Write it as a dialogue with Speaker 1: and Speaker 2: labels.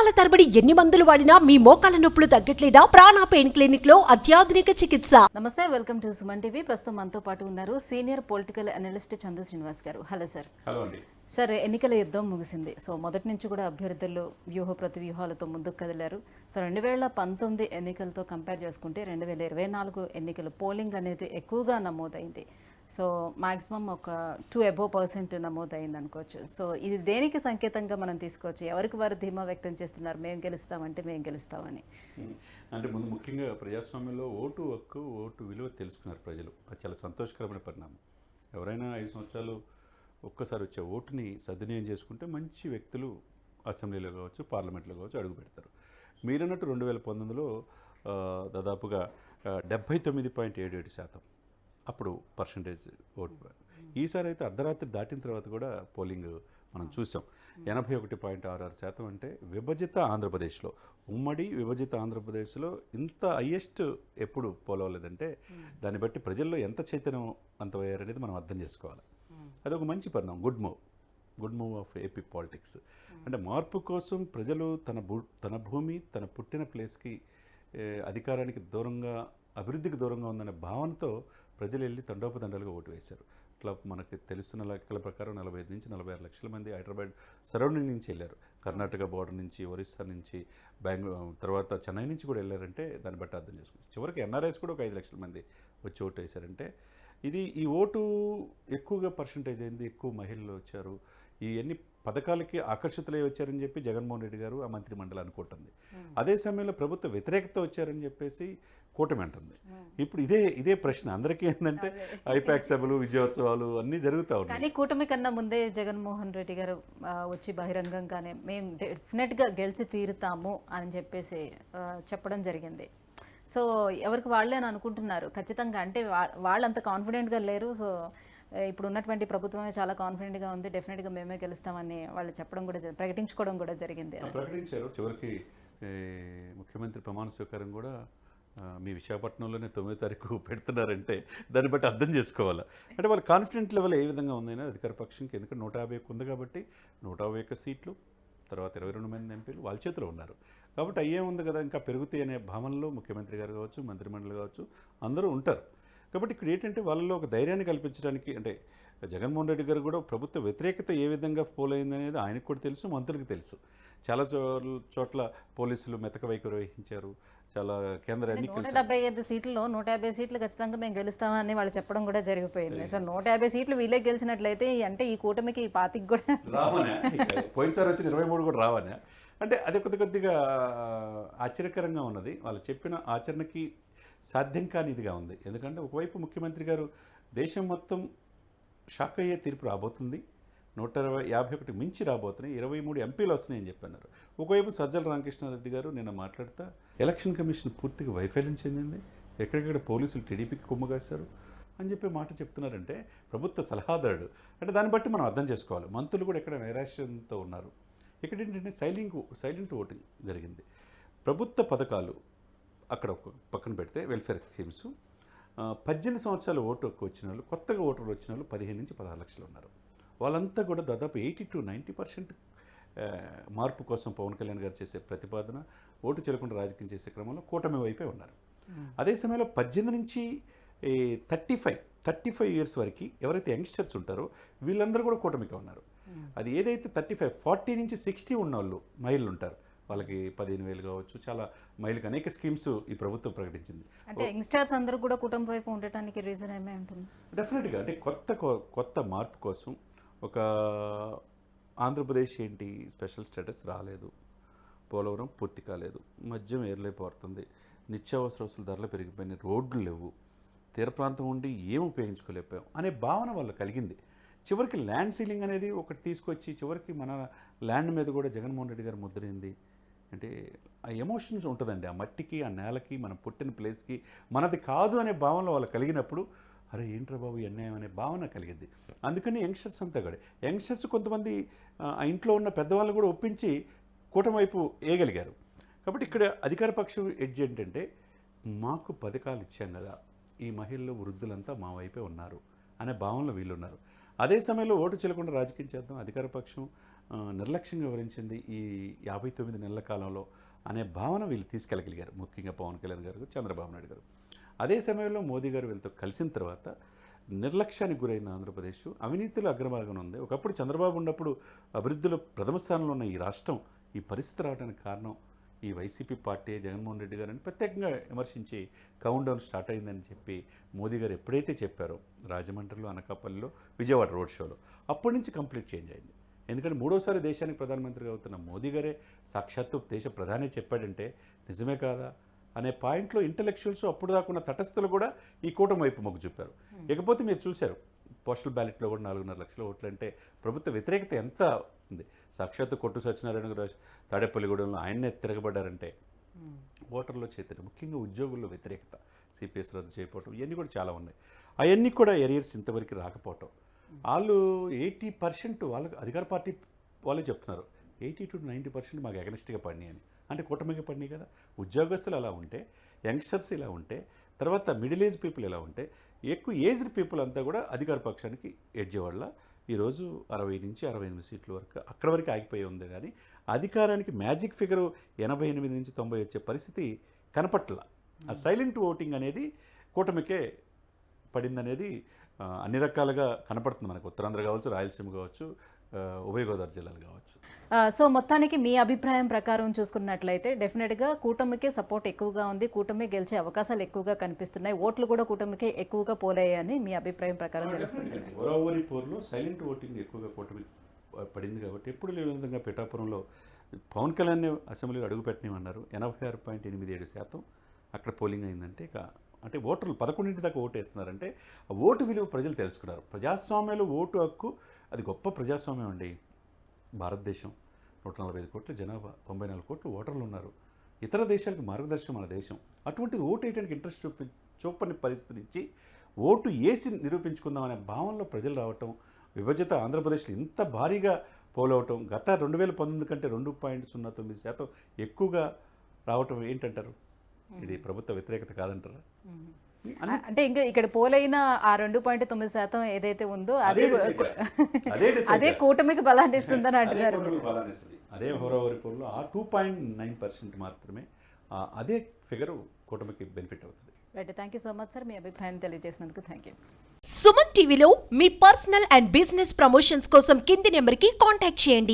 Speaker 1: సంవత్సరాల తరబడి ఎన్ని మందులు వాడినా మీ మోకాల నొప్పులు తగ్గట్లేదా? ప్రాణ పెయిన్ క్లినిక్లో అత్యాధునిక చికిత్స.
Speaker 2: నమస్తే వెల్కమ్ టు సుమన్ టీవీ. ప్రస్తుతం మనతో పాటు ఉన్నారు senior political analyst Chandu Srinivas గారు. Hello sir.
Speaker 3: హలో అండి.
Speaker 2: సార్ ఎన్నికల యుద్ధం ముగిసింది. సో మొదటి నుంచి కూడా అభ్యర్థులు వ్యూహ ప్రతి వ్యూహాలతో ముందుకు కదిలారు. సో రెండు వేల పంతొమ్మిది ఎన్నికలతో కంపేర్ చేసుకుంటే రెండు వేల ఇరవై నాలుగు ఎన్నికలు పోలింగ్ అనేది ఎక్కువగా నమోదైంది. సో మాక్సిమం ఒక టూ అబోవ్ పర్సెంట్ నమోదైంది అనుకోవచ్చు. సో ఇది దేనికి సంకేతంగా మనం తీసుకోవచ్చు? ఎవరికి వారు ధీమా వ్యక్తం చేస్తున్నారు? మేము గెలుస్తామంటే మేము గెలుస్తామని.
Speaker 3: అంటే ముందు ముఖ్యంగా ప్రజాస్వామ్యంలో ఓటు హక్కు ఓటు విలువ తెలుసుకున్నారు ప్రజలు. అది చాలా సంతోషకరమైన పరిణామం. ఎవరైనా ఐదు సంవత్సరాలు ఒక్కసారి వచ్చే ఓటుని సద్వినియోగం చేసుకుంటే మంచి వ్యక్తులు అసెంబ్లీలో కావచ్చు పార్లమెంట్లో కావచ్చు అడుగు పెడతారు. మీరన్నట్టు రెండు వేల పంతొమ్మిదిలో దాదాపుగా డెబ్భై తొమ్మిది పాయింట్ ఏడు ఏడు శాతం అప్పుడు పర్సంటేజ్ ఓటు ఈసారి అయితే అర్ధరాత్రి దాటిన తర్వాత కూడా పోలింగ్ మనం చూసాం. ఎనభై ఒకటి పాయింట్ ఆరు ఆరు శాతం అంటే విభజిత ఆంధ్రప్రదేశ్లో ఉమ్మడి విభజిత ఆంధ్రప్రదేశ్లో ఇంత హయ్యెస్ట్ ఎప్పుడు పోలవలేదంటే దాన్ని బట్టి ప్రజల్లో ఎంత చైతన్యం అంతమయ్యారనేది మనం అర్థం చేసుకోవాలి. అదొక మంచి పరిణామం. Good move. Good move of AP politics. అంటే మార్పు కోసం ప్రజలు తన భూ తన భూమి తన పుట్టిన ప్లేస్కి అధికారానికి దూరంగా అభివృద్ధికి దూరంగా ఉందనే భావనతో ప్రజలు వెళ్ళి తండోపదండలుగా ఓటు వేశారు. ఇట్లా మనకి తెలుస్తున్న లెక్కల ప్రకారం నలభై ఐదు నుంచి నలభై ఆరు లక్షల మంది హైదరాబాద్ సరౌండింగ్ నుంచి వెళ్ళారు. కర్ణాటక బోర్డర్ నుంచి ఒరిస్సా నుంచి బెంగళూరు తర్వాత చెన్నై నుంచి కూడా వెళ్ళారంటే దాన్ని బట్టి అర్థం చేసుకోవచ్చు. చివరికి ఎన్ఆర్ఐస్ కూడా ఒక ఐదు లక్షల మంది వచ్చి ఓటు వేశారంటే ఇది ఈ ఓటు ఎక్కువగా పర్సంటేజ్ అయింది ఎక్కువ మహిళలు వచ్చారు. ఈ అన్ని పథకాలకి ఆకర్షితులై వచ్చారని చెప్పి జగన్మోహన్ రెడ్డి గారు ఆ మంత్రి మండలి అనుకుంటుంది. అదే సమయంలో ప్రభుత్వ వ్యతిరేకత వచ్చారని చెప్పేసి కూటమి అంటుంది. ఇప్పుడు ఇదే ఇదే ప్రశ్న. అందరికీ ఏంటంటే ఐపాక్ సభలు విజయోత్సవాలు అన్నీ జరుగుతూ ఉన్నాయి.
Speaker 2: కానీ కూటమి కన్నా ముందే జగన్మోహన్ రెడ్డి గారు వచ్చి బహిరంగంగానే మేము డెఫినెట్గా గెలిచి తీరుతాము అని చెప్పేసి చెప్పడం జరిగింది. సో ఎవరికి వాళ్ళే అని అనుకుంటున్నారు. ఖచ్చితంగా అంటే వాళ్ళంత కాన్ఫిడెంట్గా లేరు. సో ఇప్పుడు ఉన్నటువంటి ప్రభుత్వమే చాలా కాన్ఫిడెంట్గా ఉంది. డెఫినెట్గా మేమే గెలుస్తామని వాళ్ళు చెప్పడం కూడా ప్రకటించుకోవడం కూడా జరిగింది.
Speaker 3: ప్రకటించారు. చివరికి ముఖ్యమంత్రి ప్రమాణ స్వీకారం కూడా మీ విశాఖపట్నంలోనే తొమ్మిదో తారీఖు పెడుతున్నారంటే దాన్ని బట్టి అర్థం చేసుకోవాలి? అంటే వాళ్ళ కాన్ఫిడెంట్ లెవెల్ ఏ విధంగా ఉందైనా అధికార పక్షంకి ఎందుకంటే నూట యాభై ఉంది కాబట్టి నూట యాభై సీట్లు తర్వాత ఇరవై రెండు మంది ఎంపీలు వాళ్ళ చేతిలో ఉన్నారు. కాబట్టి అయ్యే ఉంది కదా ఇంకా పెరుగుతాయి అనే భావనలో ముఖ్యమంత్రి గారు కావచ్చు మంత్రిమండలి కావచ్చు అందరూ ఉంటారు. కాబట్టి ఇక్కడ ఏంటంటే వాళ్ళలో ఒక ధైర్యాన్ని కల్పించడానికి అంటే జగన్మోహన్ రెడ్డి గారు కూడా ప్రభుత్వ వ్యతిరేకత ఏ విధంగా పోలైంది అనేది ఆయనకు కూడా తెలుసు మంత్రులకు తెలుసు. చాలా చో- చోట్ల పోలీసులు మెతక వైఖరి వహించారు. చాలా కేంద్ర
Speaker 2: నూట
Speaker 3: ఎన్నికల
Speaker 2: డెబ్బై ఐదు సీట్లలో నూట యాభై సీట్లు ఖచ్చితంగా మేము గెలుస్తామని వాళ్ళు చెప్పడం కూడా జరిగిపోయింది. సో నూట యాభై సీట్లు వీళ్ళే గెలిచినట్లయితే అంటే ఈ కూటమికి ఈ పాతికి కూడా
Speaker 3: రావనే. పోయినసారి వచ్చిన ఇరవై మూడు కూడా రావనే. అంటే అది కొద్ది కొద్దిగా ఆశ్చర్యకరంగా ఉన్నది. వాళ్ళు చెప్పిన ఆచరణకి సాధ్యం కానిదిగా ఉంది. ఎందుకంటే ఒకవైపు ముఖ్యమంత్రి గారు దేశం మొత్తం షాక్ అయ్యే తీర్పు రాబోతుంది. నూట ఇరవై యాభై ఒకటి మించి రాబోతున్నాయి. ఇరవై మూడు ఎంపీలు వస్తున్నాయని చెప్పన్నారు. ఒకవైపు సజ్జల రామకృష్ణారెడ్డి గారు నిన్న మాట్లాడుతా ఎలక్షన్ కమిషన్ పూర్తిగా వైఫల్యం చెందింది. ఎక్కడికక్కడ పోలీసులు టీడీపీకి కుమ్మగాశారు అని చెప్పి మాట చెప్తున్నారంటే ప్రభుత్వ సలహాదారుడు. అంటే దాన్ని బట్టి మనం అర్థం చేసుకోవాలి. మంత్రులు కూడా ఎక్కడ నైరాశ్యంతో ఉన్నారు. ఇక్కడ ఏంటంటే సైలింగ్ సైలెంట్ ఓటింగ్ జరిగింది. ప్రభుత్వ పథకాలు అక్కడ ఒక పక్కన పెడితే వెల్ఫేర్ స్కీమ్స్. పద్దెనిమిది సంవత్సరాల ఓటు వచ్చిన వాళ్ళు కొత్తగా ఓటర్లు వచ్చిన వాళ్ళు పదిహేను నుంచి పదహారు లక్షలు ఉన్నారు. వాళ్ళంతా కూడా దాదాపు ఎయిటీ టు నైంటీ పర్సెంట్ మార్పు కోసం పవన్ కళ్యాణ్ గారు చేసే ప్రతిపాదన ఓటు చెల్లకుండా రాజకీయం చేసే క్రమంలో కూటమి వైపే ఉన్నారు. అదే సమయంలో పద్దెనిమిది నుంచి thirty five thirty five years వరకు ఎవరైతే యంగ్స్టర్స్ ఉంటారో వీళ్ళందరూ కూడా కూటమిగా ఉన్నారు. అది ఏదైతే థర్టీ ఫైవ్ ఫార్టీ నుంచి సిక్స్టీ ఉన్న వాళ్ళు మహిళలు ఉంటారు వాళ్ళకి పదిహేను వేలు కావచ్చు చాలా మహిళలకు అనేక స్కీమ్స్ ఈ ప్రభుత్వం ప్రకటించింది.
Speaker 2: అంటే యంగ్స్టర్స్ అందరూ కూడా కుటుంబ వైపు ఉండటానికి రీజన్ ఏమే ఉంటుంది?
Speaker 3: డెఫినెట్గా అంటే కొత్త కొత్త మార్పు కోసం ఒక ఆంధ్రప్రదేశ్ ఏంటి? స్పెషల్ స్టేటస్ రాలేదు. పోలవరం పూర్తి కాలేదు. మద్యం ఏర్లైపోతుంది నిత్యావసర వస్తువుల ధరలు పెరిగిపోయినాయి. రోడ్లు లేవు. తీర ప్రాంతం ఉండి ఏం ఉపయోగించుకోలేకపోయాం అనే భావన వాళ్ళు కలిగింది. చివరికి ల్యాండ్ సీలింగ్ అనేది ఒకటి తీసుకొచ్చి చివరికి మన ల్యాండ్ మీద కూడా జగన్మోహన్ రెడ్డి గారు ముద్రైంది. అంటే ఆ ఎమోషన్స్ ఉంటుందండి. ఆ మట్టికి ఆ నేలకి మనం పుట్టిన ప్లేస్కి మనది కాదు అనే భావనలో వాళ్ళు కలిగినప్పుడు అరే ఏంట్రా బాబు అన్యాయం అనే భావన కలిగింది. అందుకని యంగ్స్టర్స్ అంతా కూడా యంగ్స్టర్స్ కొంతమంది ఆ, ఇంట్లో ఉన్న పెద్దవాళ్ళు కూడా ఒప్పించి కూటమి వైపు వేయగలిగారు. కాబట్టి ఇక్కడ అధికార పక్షం ఎడ్జ్ ఏంటంటే మాకు పథకాలు ఇచ్చాం కదా ఈ మహిళలు వృద్ధులంతా మా వైపే ఉన్నారు అనే భావనలో వీళ్ళు ఉన్నారు అదే సమయంలో ఓటు చెల్లకుండా రాజకీయం చేద్దాం అధికార పక్షం నిర్లక్ష్యంగా వివరించింది ఈ యాభై తొమ్మిది నెలల కాలంలో అనే భావన వీళ్ళు తీసుకెళ్ళగలిగారు. ముఖ్యంగా పవన్ కళ్యాణ్ గారు చంద్రబాబు నాయుడు గారు. అదే సమయంలో మోదీ గారు వీళ్ళతో కలిసిన తర్వాత నిర్లక్ష్యానికి గురైంది ఆంధ్రప్రదేశ్ అవినీతిలో అగ్రభాగం ఉంది. ఒకప్పుడు చంద్రబాబు ఉన్నప్పుడు అభివృద్ధిలో ప్రథమ స్థానంలో ఉన్న ఈ రాష్ట్రం ఈ పరిస్థితి రావడానికి కారణం ఈ వైసీపీ పార్టీ జగన్మోహన్ రెడ్డి గారిని ప్రత్యేకంగా విమర్శించి కౌంట్ డౌన్ స్టార్ట్ అయిందని చెప్పి మోదీ గారు ఎప్పుడైతే చెప్పారో రాజమండ్రిలో అనకాపల్లిలో విజయవాడ రోడ్ షోలో అప్పటి నుంచి కంప్లీట్ చేంజ్ అయింది. ఎందుకంటే మూడోసారి దేశానికి ప్రధానమంత్రిగా అవుతున్న మోదీ గారే సాక్షాత్తు దేశ ప్రధాని చెప్పాడంటే నిజమే కాదా? అనే పాయింట్లో ఇంటలెక్చువల్స్ అప్పుడు దాకా ఉన్న తటస్థులు కూడా ఈ కూటమి వైపు మొగ్గు చూపారు. ఇకపోతే మీరు చూశారు పోస్టల్ బ్యాలెట్లో కూడా నాలుగున్నర లక్షల ఓట్లు అంటే ప్రభుత్వ వ్యతిరేకత ఎంత ఉంది? సాక్షాత్తు కొట్టు సత్యనారాయణ గారు తాడేపల్లిగూడెంలో ఆయన్నే తిరగబడ్డారంటే ఓటర్లో చైతన్యం ముఖ్యంగా ఉద్యోగుల్లో వ్యతిరేకత సిపిఎస్ రద్దు చేయకపోవటం ఇవన్నీ కూడా చాలా ఉన్నాయి. అవన్నీ కూడా ఎరియర్స్ ఇంతవరకు రాకపోవటం. వాళ్ళు ఎయిటీ పర్సెంట్ వాళ్ళకి అధికార పార్టీ వాళ్ళే చెప్తున్నారు ఎయిటీ టు నైంటీ పర్సెంట్ మాకు అగనిస్ట్గా పడినాయి అని అంటే కూటమికి పడినాయి కదా. ఉద్యోగస్తులు అలా ఉంటే యంగ్స్టర్స్ ఇలా ఉంటే తర్వాత మిడిల్ ఏజ్ పీపుల్ ఇలా ఉంటే ఎక్కువ ఏజ్డ్ పీపుల్ అంతా కూడా అధికార పక్షానికి ఎడ్జే ఈరోజు అరవై నుంచి అరవై ఎనిమిది సీట్ల వరకు అక్కడ వరకు ఆగిపోయి ఉంది కానీ అధికారానికి మ్యాజిక్ ఫిగరు ఎనభై ఎనిమిది నుంచి తొంభై వచ్చే పరిస్థితి కనపట్ల. ఆ సైలెంట్ ఓటింగ్ అనేది కూటమికే పడిందనేది అన్ని రకాలుగా కనపడుతుంది మనకు. ఉత్తరాంధ్ర కావచ్చు రాయలసీమ కావచ్చు ఉభయ గోదావరి జిల్లాలు కావచ్చు.
Speaker 2: సో మొత్తానికి మీ అభిప్రాయం ప్రకారం చూసుకున్నట్లయితే డెఫినెట్గా కూటమికే సపోర్ట్ ఎక్కువగా ఉంది కూటమి గెలిచే అవకాశాలు ఎక్కువగా కనిపిస్తున్నాయి ఓట్లు కూడా కూటమికే ఎక్కువగా పోలయ్యాయని మీ అభిప్రాయం ప్రకారం తెలుస్తుంది.
Speaker 3: గోదావరి పోర్లో సైలెంట్ ఓటింగ్ ఎక్కువగా కూటమి పడింది కాబట్టి ఎప్పుడు లేని విధంగా పిఠాపురంలో పవన్ కళ్యాణ్ అసెంబ్లీలో అడుగుపెట్టనివన్నారు ఎనభై ఆరు పాయింట్ ఎనిమిది ఏడు శాతం అక్కడ పోలింగ్ అయిందంటే ఇక అంటే ఓటర్లు పదకొండింటి దాకా ఓటు వేస్తున్నారంటే ఆ ఓటు విలువ ప్రజలు తెలుసుకున్నారు. ప్రజాస్వామ్యంలో ఓటు హక్కు అది గొప్ప ప్రజాస్వామ్యం అండి. భారతదేశం నూట నలభై ఐదు కోట్ల జనాభా తొంభై నాలుగు కోట్ల ఓటర్లు ఉన్నారు. ఇతర దేశాలకు మార్గదర్శనం మన దేశం. అటువంటిది ఓటు వేయడానికి ఇంట్రెస్ట్ చూపి చూపని పరిస్థితి నుంచి ఓటు వేసి నిరూపించుకుందామనే భావనలో ప్రజలు రావటం విభజిత ఆంధ్రప్రదేశ్లో ఇంత భారీగా పోలవటం గత రెండు వేల పంతొమ్మిది కంటే రెండు పాయింట్ సున్నా తొమ్మిది శాతం ఎక్కువగా రావటం ఏంటంటారు? ఇది ప్రభుత్వ వ్యతిరేకత కాదంటారా?
Speaker 2: అంటే ఇంకా ఇక్కడ పోలైన ఆ రెండు పాయింట్ తొమ్మిది శాతం ఏదైతే ఉందో అదే
Speaker 3: అదే.
Speaker 2: కూటమికి బలాన్ని ఇస్తుందని అంటున్నారు.
Speaker 3: అదే హోరావరిపూర్లో ఆ టూ పాయింట్ నైన్ పర్సెంట్ మాత్రమే అదే ఫిగర్ కూటమికి బెనిఫిట్ అవుతుంది.
Speaker 2: Right thank you so much sir మీ అభిప్రాయం తెలియజేసినందుకు థ్యాంక్ యూ
Speaker 1: సుమన్ టీవీలో మీ పర్సనల్ అండ్ బిజినెస్ ప్రమోషన్స్ కోసం కింది నెంబర్కి కాంటాక్ట్ చేయండి.